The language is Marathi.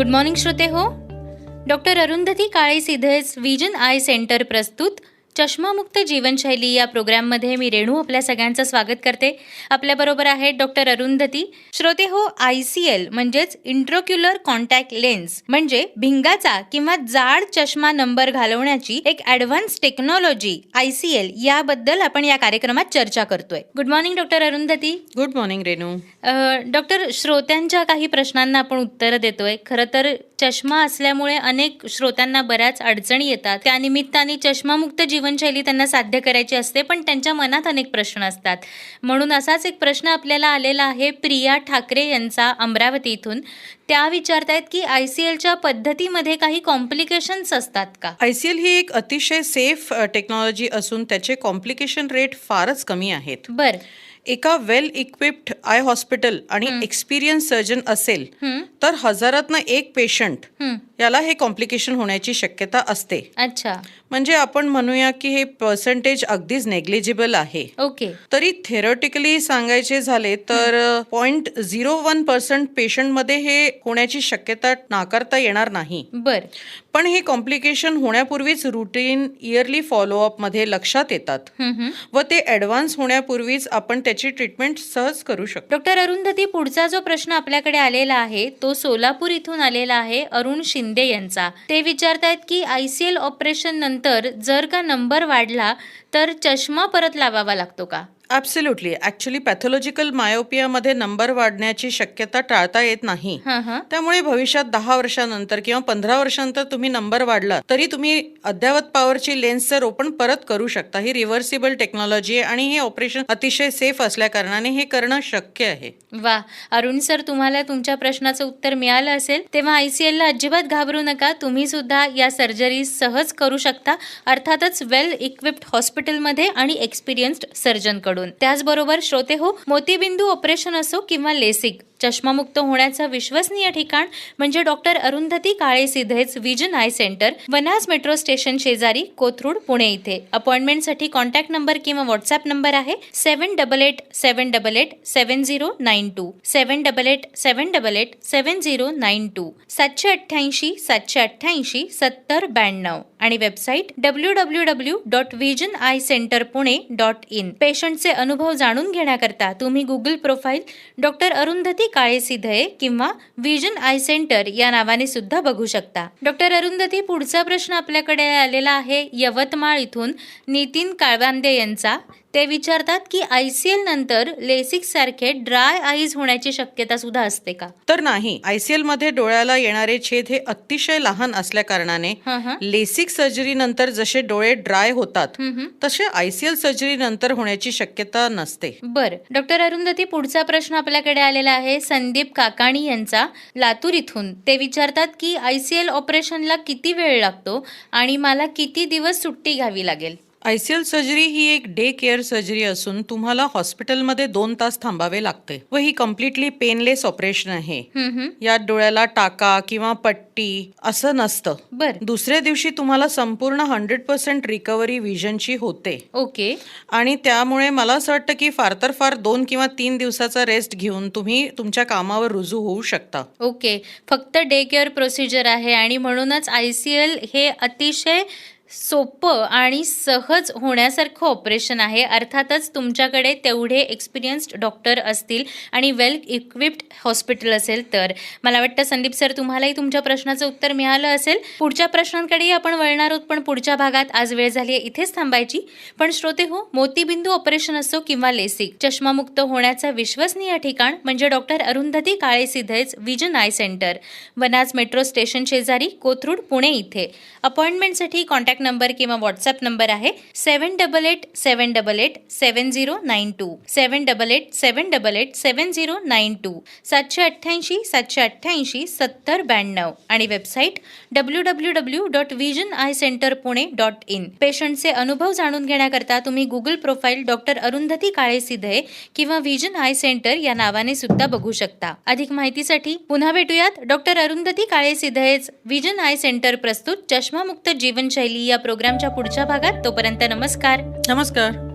गुड मॉर्निंग श्रोते हो. डॉक्टर अरुंधती काळे सिधेस विजन आय सेंटर प्रस्तुत चष्मामुक्त जीवनशैली या प्रोग्राममध्ये मी रेणू आपल्या सगळ्यांचं स्वागत करते. आपल्याबरोबर आहेत डॉक्टर अरुंधती श्रोते हो आय सी एल म्हणजेच इंट्रोक्युलर कॉन्टॅक्ट लेन्स म्हणजे भिंगाचा किंवा जाड चष्मा नंबर घालवण्याची एक advance technology I C L याबद्दल आपण या कार्यक्रमात चर्चा करतोय. Good morning doctor Arundhati good morning Renu. Doctor श्रोत्यांच्या काही प्रश्नांना आपण उत्तरं देतोय. खरं तर चष्मा असल्यामुळे अनेक श्रोत्यांना बऱ्याच अडचणी येतात. त्या निमित्ताने चष्मामुक्त जीवनशैली त्यांना साध्य करायची असते पण त्यांच्या मनात अनेक प्रश्न असतात. म्हणून असाच एक प्रश्न आपल्याला आलेला आहे प्रिया ठाकरे यांचा अमरावती इथून त्या विचारतायत की आय सी एलच्या पद्धतीमध्ये काही कॉम्प्लिकेशन्स असतात का? आय सी एल ही एक अतिशय सेफ टेक्नॉलॉजी असून त्याचे कॉम्प्लिकेशन रेट फारच कमी आहेत. बर. एका वेल इक्विप्ड आय हॉस्पिटल आणि एक्सपिरियन्स सर्जन असेल तर हजारातनं एक पेशंट. याला हे कॉम्प्लिकेशन होण्याची शक्यता असते. अच्छा. म्हणजे आपण म्हणूया की हे पर्सेंटेज अगदीच नेग्लिजिबल आहे. ओके. तरी थेरॉटिकली सांगायचे झाले तर पॉइंट झिरो वन पर्सेंट पेशंटमध्ये हे होण्याची शक्यता नाकारता येणार नाही. बर. पण हे कॉम्प्लिकेशन होण्यापूर्वीच रुटीन इयरली फॉलोअपमध्ये लक्षात येतात. व ते ॲडव्हान्स होण्यापूर्वीच आपण त्याची ट्रीटमेंट सहज करू शकतो. डॉक्टर अरुंधती पुढचा जो प्रश्न आपल्याकडे आलेला आहे तो सोलापूर इथून आलेला आहे अरुण शिंदे यांचा. ते विचारतायत की आय सी एल ऑपरेशन नंतर जर का नंबर वाढला तर चष्मा परत लावावा लागतो का? ॲब्सोल्युटली ॲक्च्युली पॅथॉलॉजिकल मायोपियामध्ये नंबर वाढण्याची शक्यता टाळता येत नाही. त्यामुळे भविष्यात दहा वर्षानंतर किंवा पंधरा वर्षानंतर तुम्ही नंबर वाढला तरी तुम्ही अद्यावत पॉवरची लेन्सचं रोपण परत करू शकता. ही रिव्हर्सिबल टेक्नॉलॉजी आहे आणि हे ऑपरेशन अतिशय सेफ असल्या कारणाने हे करणं शक्य आहे. वा. अरुण सर तुम्हाला तुमच्या प्रश्नाचं उत्तर मिळालं असेल तेव्हा आय सी एलला अजिबात घाबरू नका. तुम्ही सुद्धा या सर्जरी सहज करू शकता. अर्थातच वेल इक्विप्ड हॉस्पिटलमध्ये आणि एक्सपिरियन्स्ड सर्जनकडून त्याचबरोबर श्रोते हो मोतीबिंदू ऑपरेशन असो किंवा लेसिक चष्मामुक्त होण्याचं विश्वसनीय ठिकाण म्हणजे doctor Arundhati Kale सिधेच vision eye centre Vanaz metro station शेजारी कोथरूड पुणे इथे. अपॉइंटमेंटसाठी कॉन्टॅक्ट नंबर किंवा व्हॉट्सअप नंबर आहे seven double eight seven double eight seven zero nine two. Seven double eight seven double eight seven zero nine two. सातशे अठ्ठ्याऐंशी सातशे अठ्ठ्याऐंशी सत्तर ब्याण्णव. आणि website W W W dot vision eye centre Pune dot in. पेशंटचे अनुभव जाणून घेण्याकरता तुम्ही Google profile doctor Arundhati Kale Sidhaye किंवा विजन आय सेंटर या नावाने सुद्धा बघू शकता. डॉक्टर अरुंधती पुढचा प्रश्न आपल्याकडे आलेला आहे यवतमाळ इथून नितीन काळवांदे यांचा. ते विचारतात की आय सी एल नंतर लेसिक सारखे ड्राय आईज होण्याची शक्यता सुद्धा असते का? तर नाही. आयसीएलमध्ये डोळ्याला येणारे छेद हे अतिशय लहान असल्या कारणाने हं हं. लेसिक सर्जरी नंतर जसे डोळे ड्राय होतात हं हं. तसे आयसीएल सर्जरी नंतर होण्याची शक्यता नसते. बर. डॉक्टर अरुंधती पुढचा प्रश्न आपल्याकडे आलेला आहे. संदीप काकाणी यांचा लातूर इथून. ते विचारतात की आय सी एल ऑपरेशनला किती वेळ लागतो आणि मला किती दिवस सुट्टी घ्यावी लागेल? आयसीएल सर्जरी ही एक डे केअर सर्जरी असून तुम्हाला हॉस्पिटलमध्ये दोन तास थांबावे लागते व ही कम्प्लिटली पेनलेस ऑपरेशन आहे. यात डोळ्याला टाका किंवा पट्टी असं नसतं. बर. दुसऱ्या दिवशी तुम्हाला संपूर्ण हंड्रेड पर्सेंट रिकव्हरी विजनची होते. ओके. आणि त्यामुळे मला असं वाटतं की फार तर फार दोन किंवा तीन दिवसाचा रेस्ट घेऊन तुम्ही तुमच्या कामावर रुजू होऊ शकता. ओके. फक्त डे केअर प्रोसिजर आहे आणि म्हणूनच आय सी एल हे अतिशय सोपं आणि सहज होण्यासारखं ऑपरेशन आहे. अर्थातच तुमच्याकडे तेवढे एक्सपिरियन्स्ड डॉक्टर असतील आणि वेल इक्विप्ड हॉस्पिटल असेल तर. मला वाटतं संदीप सर तुम्हालाही तुमच्या प्रश्नाचं उत्तर मिळालं असेल. पुढच्या प्रश्नांकडेही आपण वळणार आहोत पण पुढच्या भागात आज वेळ झाली आहे इथेच थांबायची. पण श्रोते हो मोतीबिंदू ऑपरेशन असो किंवा लेसिक चष्मामुक्त होण्याचं विश्वसनीय ठिकाण म्हणजे doctor Arundhati Kale सिधेच vision eye centre. Vanaz metro station शेजारी कोथरूड पुणे इथे. अपॉइंटमेंटसाठी कॉन्टॅक्ट नंबर किंवा व्हॉट्सअप नंबर आहे. Seven double eight seven double eight seven zero nine two seven double eight seven double eight seven zero nine two सातशे अठ्ठ्याऐंशी सातशे अठ्ठ्याऐंशी सत्तर ब्याण्णव. आणि website W W W dot vision eye centre Pune dot in पेशंटचे अनुभव जाणून घेण्याकरता तुम्ही Google profile doctor Arundhati Kale Sidhaye किंवा विजन आय सेंटर या नावाने सुद्धा बघू शकता. अधिक माहितीसाठी पुन्हा भेटूयात. डॉक्टर अरुंधती काळे सिधेच विजन आय सेंटर प्रस्तुत चष्मामुक्त जीवनशैली या प्रोग्रामच्या पुढच्या भागात तोपर्यंत नमस्कार. नमस्कार.